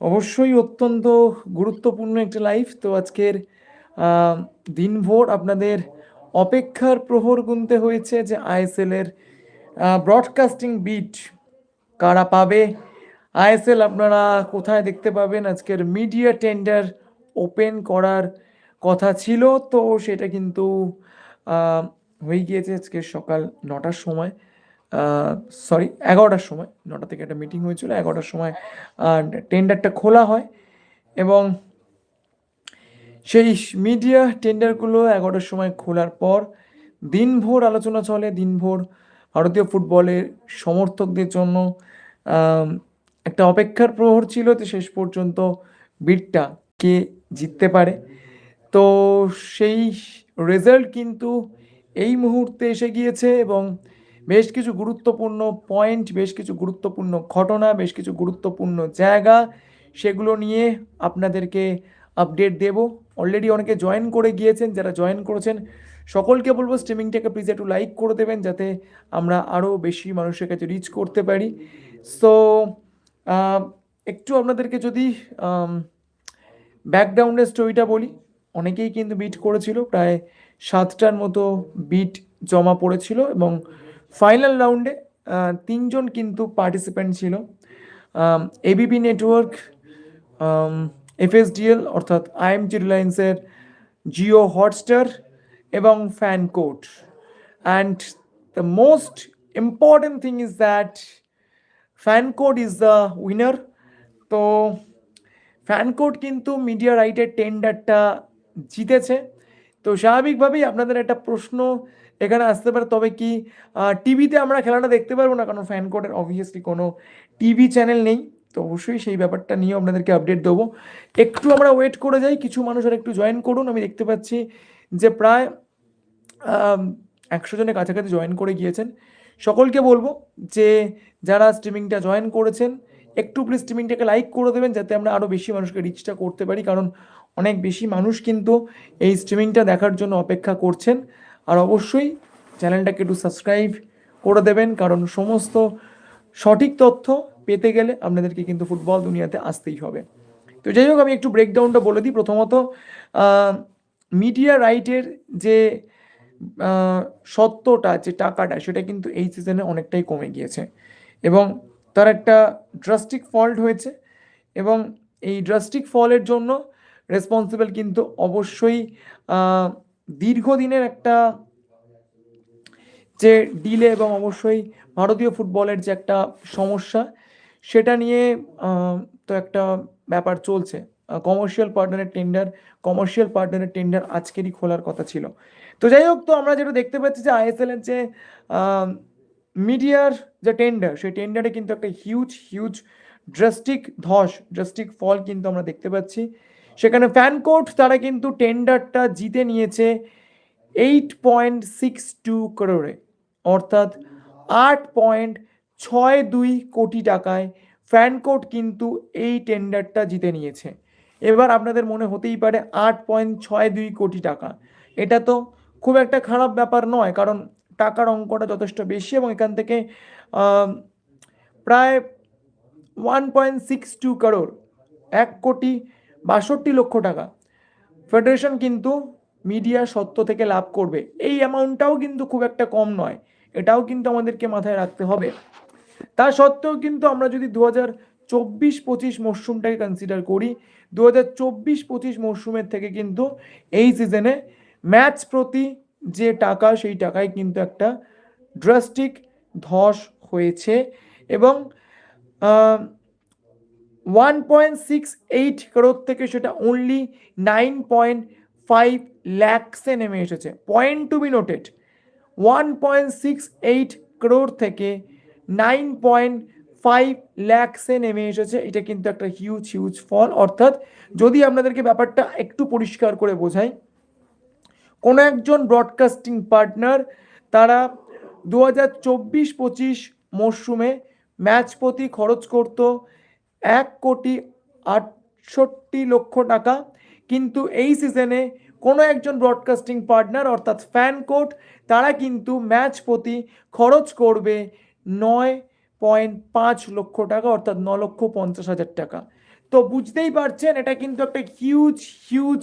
অবশ্যই অত্যন্ত গুরুত্বপূর্ণ একটি লাইভ তো আজকের দিনভর আপনাদের অপেক্ষার প্রহর গুনতে হয়েছে যে আইএসএল এর ব্রডকাস্টিং বিট কারা পাবে? আইএসএল আপনারা কোথায় দেখতে পাবেন? আজকের মিডিয়া টেন্ডার ওপেন করার কথা ছিল। তো সেটা কিন্তু হয়ে গিয়েছে আজকে সকাল নটার সময়। সরি এগারোটার সময়, নটা থেকে একটা মিটিং হয়েছিল, এগারোটার সময় টেন্ডারটা খোলা হয় এবং সেই মিডিয়া টেন্ডারগুলো এগারোটার সময় খোলার পর দিনভর আলোচনা চলে, দিনভর ভারতীয় ফুটবলের সমর্থকদের জন্য একটা অপেক্ষার প্রহর ছিল যে শেষ পর্যন্ত বিটটা কে জিততে পারে। তো সেই রেজাল্ট কিন্তু এই মুহূর্তে এসে গিয়েছে এবং বেশ কিছু গুরুত্বপূর্ণ পয়েন্ট বেশ কিছু গুরুত্বপূর্ণ ঘটনা, বেশ কিছু গুরুত্বপূর্ণ জায়গা, সেগুলো নিয়ে আপনাদেরকে আপডেট দেব। অলরেডি অনেকে জয়েন করে গিয়েছেন, যারা জয়েন করেছেন, সকলকে বলব স্ট্রিমিংটাকে প্লিজ একটু লাইক করে দেবেন, যাতে আমরা আরও বেশি মানুষের কাছে রিচ করতে পারি। সো একটু আপনাদেরকে যদি ব্যাকগ্রাউন্ডের স্টোরিটা বলি, অনেকেই কিন্তু বিট করেছিল, প্রায় সাতটার মতো বিট জমা পড়েছিল এবং ফাইনাল রাউন্ডে তিনজন কিন্তু পার্টিসিপেন্ট ছিল। এবিপি নেটওয়ার্ক এফএসডিএল অর্থাৎ আইএমজি রিলায়েন্সের জিও হটস্টার এবং FanCode and the most important thing is that FanCode is the winner তো ফ্যান কোড কিন্তু মিডিয়া রাইটের টেন্ডারটা জিতেছে। তো স্বাভাবিকভাবেই আপনাদের একটা প্রশ্ন এখানে আসতে পারে, তবে কি টিভিতে আমরা খেলাটা দেখতে পারব না, কারণ ফ্যান কোডের অবভিয়াসলি কোনো টিভি চ্যানেল নেই। তো অবশ্যই সেই ব্যাপারটা নিয়ে আপনাদেরকে আপডেট দেবো। একটু আমরা ওয়েট করে যাই, কিছু মানুষ আর একটু জয়েন করুন। আমি দেখতে পাচ্ছি যে প্রায় একশো জনের কাছাকাছি জয়েন করে গিয়েছেন। সকলকে বলব যে যারা স্ট্রিমিংটা জয়েন করেছেন, একটু প্লিজ স্ট্রিমিংটাকে লাইক করে দেবেন, যাতে আমরা আরও বেশি মানুষকে রিচটা করতে পারি। কারণ অনেক বেশি মানুষ কিন্তু এই স্ট্রিমিংটা দেখার জন্য অপেক্ষা করছেন। আর অবশ্যই চ্যানেলটাকে একটু সাবস্ক্রাইব করে দেবেন, কারণ সমস্ত সঠিক তথ্য পেতে গেলে আপনাদেরকে কিন্তু ফুটবল দুনিয়াতে আসতেই হবে। তো যাই হোক, আমি একটু ব্রেকডাউনটা বলে দিই। প্রথমত মিডিয়া রাইটের যে সত্যটা, যে টাকাটা, সেটা কিন্তু এই সিজনে অনেকটাই কমে গিয়েছে। এবং তার একটা ড্রাস্টিক ফল্ট হয়েছে। এবং এই ড্রাস্টিক ফলের জন্য রেসপন্সিবল কিন্তু অবশ্যই দীর্ঘদিনের একটা যে ডিলে এবং অবশ্যই ভারতীয় ফুটবলের যে একটা সমস্যা, সেটা নিয়ে তো একটা ব্যাপার চলছে। কমার্শিয়াল পার্টনারের টেন্ডার কমার্শিয়াল পার্টনারের টেন্ডার আজকেরই খোলার কথা ছিল। তো যাই হোক, তো আমরা যেটা দেখতে পাচ্ছি যে আইএসএল এর যে মিডিয়ার যে টেন্ডার সেই টেন্ডারে কিন্তু একটা হিউজ হিউজ ড্রাস্টিক ধস ড্রাস্টিক ফল কিন্তু আমরা দেখতে পাচ্ছি। সেখানে ফ্যান কোর্ট তারা কিন্তু টেন্ডারটা জিতে নিয়েছে এইট পয়েন্ট সিক্স টু করোড়ে অর্থাৎ আট পয়েন্ট ছয় দুই কোটি টাকায় ফ্যান কোর্ট কিন্তু এই টেন্ডারটা জিতে নিয়েছে। এবার আপনাদের মনে হতেই পারে আট পয়েন্ট ছয় দুই কোটি টাকা। এটা তো খুব একটা খারাপ ব্যাপার নয়, কারণ টাকার অঙ্কটা যথেষ্ট বেশি এবং এখান থেকে প্রায় one point six two crore এক কোটি বাষট্টি লক্ষ টাকা। ফেডারেশন কিন্তু মিডিয়া সত্য থেকে লাভ করবে। এই অ্যামাউন্টটাও কিন্তু খুব একটা কম নয়। এটাও কিন্তু আমাদেরকে মাথায় রাখতে হবে। তা সত্ত্বেও কিন্তু আমরা যদি দু হাজার চব্বিশ পঁচিশ মরশুমটাকে কনসিডার করি, দু হাজার চব্বিশ পঁচিশ মরশুমের থেকে কিন্তু এই সিজনে ম্যাচ প্রতি যে টাকা, সেই টাকায় কিন্তু একটা ড্রাস্টিক ধস হয়েছে। এবং one point six eight crore থেকে সেটা অনলি নাইন পয়েন্ট ফাইভ ল্যাক্সে নেমে এসেছে। Point to be noted one point six eight crore থেকে নাইন পয়েন্ট ফাইভ ল্যাক্সে নেমে এসেছে। এটা কিন্তু একটা হিউজ হিউজ ফল অর্থাৎ যদি আপনাদেরকে ব্যাপারটা একটু পরিষ্কার করে বোঝাই, কোনো একজন ব্রডকাস্টিং পার্টনার তারা দু হাজার চব্বিশ পঁচিশ মরশুমে ম্যাচ প্রতি খরচ করত এক কোটি আটষট্টি লক্ষ টাকা। কিন্তু এই সিজনে কোনো একজন ব্রডকাস্টিং পার্টনার অর্থাৎ ফ্যান কোড তারা কিন্তু ম্যাচ প্রতি খরচ করবে নয় পয়েন্ট পাঁচ লক্ষ টাকা, অর্থাৎ ন লক্ষ পঞ্চাশ হাজার টাকা। তো বুঝতেই পারছেন, এটা কিন্তু একটা হিউজ হিউজ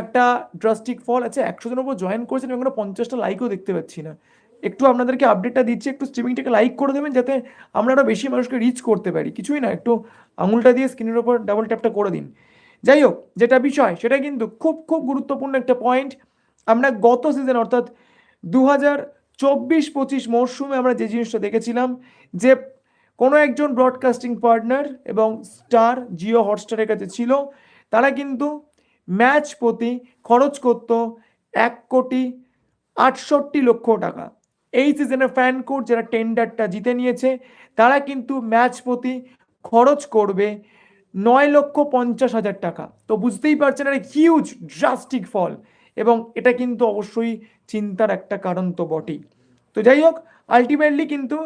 একটা ড্রাস্টিক ফল আছে একশো জনের উপর জয়েন করেছেন এবং পঞ্চাশটা লাইকও দেখতে পাচ্ছি না। একটু আপনাদেরকে আপডেটটা দিচ্ছি, একটু স্ট্রিমিংটাকে লাইক করে দেবেন যাতে আমরা আরও বেশি মানুষকে রিচ করতে পারি। কিছুই না, একটু আঙুলটা দিয়ে স্ক্রিনের ওপর ডাবল ট্যাপটা করে দিন। যাই হোক, যেটা বিষয়, সেটা কিন্তু খুব খুব গুরুত্বপূর্ণ একটা পয়েন্ট আমরা গত সিজন অর্থাৎ দু হাজার চব্বিশ পঁচিশ মরশুমে আমরা যে জিনিসটা দেখেছিলাম, যে কোনো একজন ব্রডকাস্টিং পার্টনার এবং স্টার জিও হটস্টারের কাছে ছিল, তারা কিন্তু ম্যাচ প্রতি খরচ করত এক কোটি আটষট্টি লক্ষ টাকা। এই সিজনে ফ্যান কোড যারা টেন্ডারটা জিতে নিয়েছে, তারা কিন্তু ম্যাচ প্রতি খরচ করবে নয় লক্ষ পঞ্চাশ হাজার টাকা। তো বুঝতেই পারছেন একটা হিউজ ড্রাস্টিক ফল এবং এটা কিন্তু অবশ্যই চিন্তার একটা কারণ তো বটেই। তো যাই হোক আলটিমেটলি কিন্তু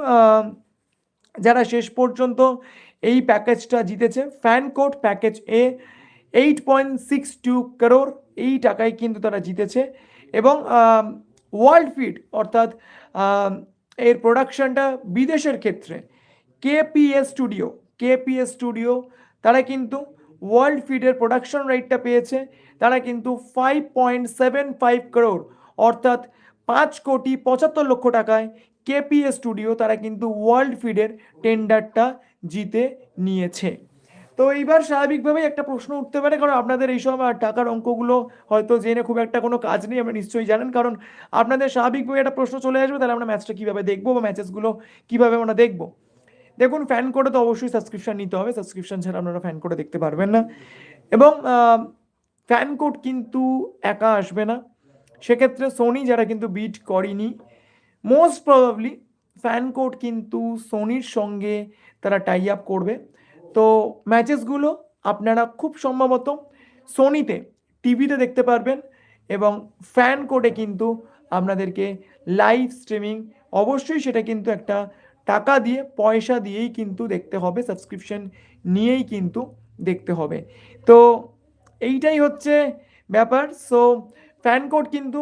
যারা শেষ পর্যন্ত এই প্যাকেজটা জিতেছে FanCode package A eight point six two crore এই টাকায় কিন্তু তারা জিতেছে এবং ওয়ার্ল্ড ফিড অর্থাৎ এর প্রোডাকশনটা বিদেশের ক্ষেত্রে। কেপিএস স্টুডিও কেপিএস স্টুডিও তারা কিন্তু ওয়ার্ল্ড ফিডের প্রোডাকশন রেটটা পেয়েছে। তারা কিন্তু five point seven five crore অর্থাৎ পাঁচ কোটি পঁচাত্তর লক্ষ টাকায় কেপিএস স্টুডিও তারা কিন্তু ওয়ার্ল্ড ফিডের টেন্ডারটা জিতে নিয়েছে। তো এইবার স্বাভাবিকভাবেই একটা প্রশ্ন উঠতে পারে কারণ আপনাদের এইসব আহ, টাকার অঙ্কগুলো হয়তো জেনে খুব একটা কোনো কাজ নেই আপনারা নিশ্চয়ই জানেন। কারণ আপনাদের স্বাভাবিকভাবে একটা প্রশ্ন চলে আসবে তাহলে আমরা ম্যাচটা কীভাবে দেখব বা ম্যাচেসগুলো কীভাবে আমরা দেখব। দেখুন ফ্যান কোডে তো অবশ্যই সাবস্ক্রিপশন নিতে হবে সাবস্ক্রিপশন ছাড়া আপনারা ফ্যান কোডে দেখতে পারবেন না। এবং ফ্যান কোড কিন্তু একা আসবে না। সেক্ষেত্রে সোনি যারা কিন্তু বিট করেনি মোস্ট প্রবাবলি ফ্যান কোড কিন্তু সোনির সঙ্গে তারা টাই আপ করবে। তো ম্যাচেসগুলো আপনারা খুব সম্ভবত সোনিতে টিভিতে দেখতে পারবেন এবং ফ্যান কোডে কিন্তু আপনাদেরকে লাইভ স্ট্রিমিং অবশ্যই সেটা কিন্তু একটা টাকা দিয়ে, পয়সা দিয়েই কিন্তু দেখতে হবে সাবস্ক্রিপশন নিয়েই কিন্তু দেখতে হবে। তো এইটাই হচ্ছে ব্যাপার। সো ফ্যান কোড কিন্তু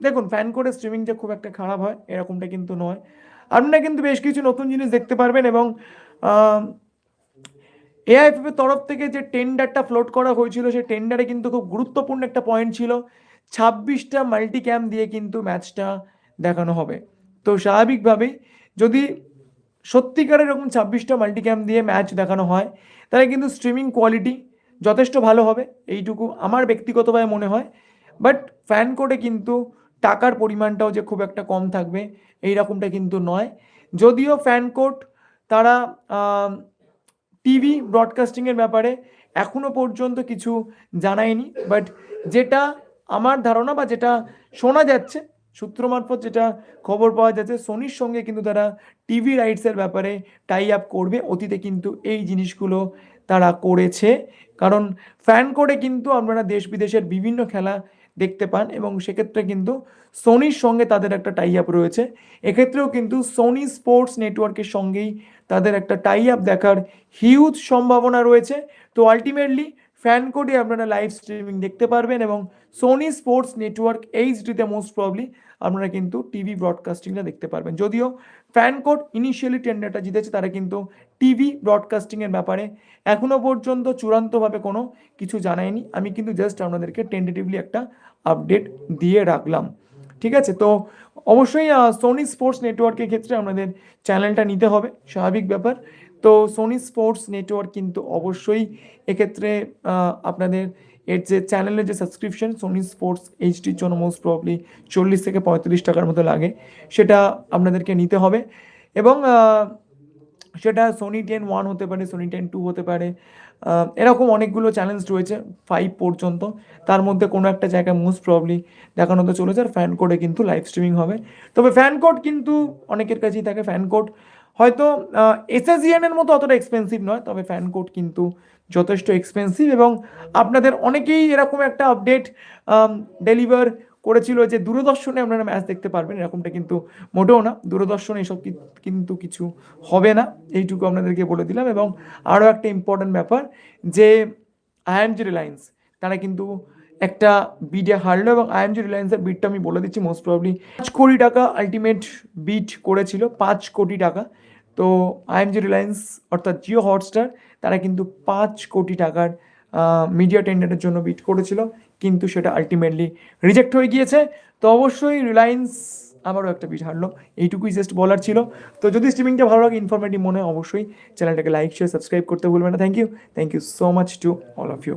দেখুন ফ্যান কোডের স্ট্রিমিং যে খুব একটা খারাপ হয়, এরকমটা কিন্তু নয়। আপনারা কিন্তু বেশ কিছু নতুন জিনিস দেখতে পারবেন এবং এআইএফএফ এর তরফ থেকে যে টেন্ডারটা ফ্লোট করা হয়েছিল, সেই টেন্ডারে কিন্তু খুব গুরুত্বপূর্ণ একটা পয়েন্ট ছিল। ছাব্বিশটা মাল্টি ক্যাম দিয়ে কিন্তু ম্যাচটা দেখানো হবে। তো স্বাভাবিকভাবেই যদি সত্যিকারের এরকম ছাব্বিশটা মাল্টি ক্যাম দিয়ে ম্যাচ দেখানো হয়, তাহলে কিন্তু স্ট্রিমিং কোয়ালিটি যথেষ্ট ভালো হবে, এইটুকু আমার ব্যক্তিগতভাবে মনে হয়। বাট ফ্যান কোডে কিন্তু টাকার পরিমাণটাও যে খুব একটা কম থাকবে এই রকমটা কিন্তু নয়। যদিও ফ্যান কোড তারা টিভি ব্রডকাস্টিংয়ের ব্যাপারে এখনও পর্যন্ত কিছু জানায়নি বাট যেটা আমার ধারণা বা যেটা শোনা যাচ্ছে, সূত্র মারফত যেটা খবর পাওয়া যাচ্ছে সোনির সঙ্গে কিন্তু তারা টিভি রাইটসের ব্যাপারে টাই আপ করবে। অতীতে কিন্তু এই জিনিসগুলো তারা করেছে। কারণ ফ্যান কোডে কিন্তু আপনারা দেশ বিদেশের বিভিন্ন খেলা দেখতে পান এবং সেক্ষেত্রে কিন্তু সোনির সঙ্গে তাদের একটা টাই আপ রয়েছে। এক্ষেত্রেও কিন্তু সোনি স্পোর্টস নেটওয়ার্কের সঙ্গেই তাদের একটা টাই আপ দেখার হিউজ সম্ভাবনা রয়েছে। তো আলটিমেটলি ফ্যান কোডে আপনারা লাইভ স্ট্রিমিং দেখতে পারবেন এবং সোনি স্পোর্টস নেটওয়ার্ক এইচডিতে মোস্ট প্রবলি আপনারা কিন্তু টিভি ব্রডকাস্টিংটা দেখতে পারবেন। যদিও ফ্যান কোড ইনিশিয়ালি টেন্ডারটা জিতেছে, তারা কিন্তু টিভি ব্রডকাস্টিংয়ের ব্যাপারে এখনও পর্যন্ত চূড়ান্তভাবে কোনো কিছু জানায়নি। আমি কিন্তু জাস্ট আপনাদেরকে টেন্টেটিভলি একটা আপডেট দিয়ে রাখলাম। ঠিক আছে? তো অবশ্যই সোনি স্পোর্টস নেটওয়ার্কের ক্ষেত্রে আমাদের চ্যানেলটা নিতে হবে, স্বাভাবিক ব্যাপার। তো সোনি স্পোর্টস নেটওয়ার্ক কিন্তু অবশ্যই এক্ষেত্রে আপনাদের এর যে চ্যানেলের যে সাবস্ক্রিপশন সোনি স্পোর্টস এইচডির জন্য মোস্ট প্রবলি চল্লিশ থেকে পঁয়ত্রিশ টাকার মতো লাগে। সেটা আপনাদেরকে নিতে হবে। এবং সেটা সোনি টেন ওয়ান হতে পারে সোনি টেন টু হতে পারে এরকম অনেকগুলো চ্যালেঞ্জ রয়েছে ফাইভ পর্যন্ত। তার মধ্যে কোনো একটা জায়গায় মোস্ট প্রবলি দেখানো তো চলেছে, আর ফ্যান কোডে কিন্তু লাইভ স্ট্রিমিং হবে। তবে ফ্যান কোড কিন্তু অনেকের কাছেই থাকে ফ্যান কোড হয়তো এসএসিএন এর মতো অতটা এক্সপেন্সিভ নয়, তবে ফ্যান কোড কিন্তু যথেষ্ট এক্সপেন্সিভ এবং আপনাদের অনেকেই এরকম একটা আপডেট ডেলিভার করেছিল যে দূরদর্শনে আপনারা ম্যাচ দেখতে পারবেন, এরকমটা কিন্তু মোটেও না। দূরদর্শনে এসব কিন্তু কিছু হবে না, এইটুকু আপনাদেরকে বলে দিলাম। এবং আরও একটা ইম্পর্ট্যান্ট ব্যাপার যে আইএমজি রিলায়েন্স তারা কিন্তু একটা বিডে হারলো এবং আইএমজি রিলায়েন্সের বিটটা আমি বলে দিচ্ছি মোস্ট প্রবলি পাঁচ কোটি টাকা আলটিমেট বিট করেছিল, পাঁচ কোটি টাকা। তো আইএমজি রিলায়েন্স অর্থাৎ জিও হটস্টার তারা কিন্তু পাঁচ কোটি টাকার মিডিয়া টেন্ডারের জন্য বিট করেছিল, কিন্তু সেটা আলটিমেটলি রিজেক্ট হয়ে গিয়েছে। তো অবশ্যই রিলায়েন্স আবারও একটা বিট হারলো। এইটুকুই জাস্ট বলার ছিল। তো যদি স্ট্রিমিংটা ভালো লাগে ইনফরমেটিভ মনে হয়, অবশ্যই চ্যানেলটাকে লাইক শেয়ার সাবস্ক্রাইব করতে ভুলবেন না। Thank you thank you so much to all of you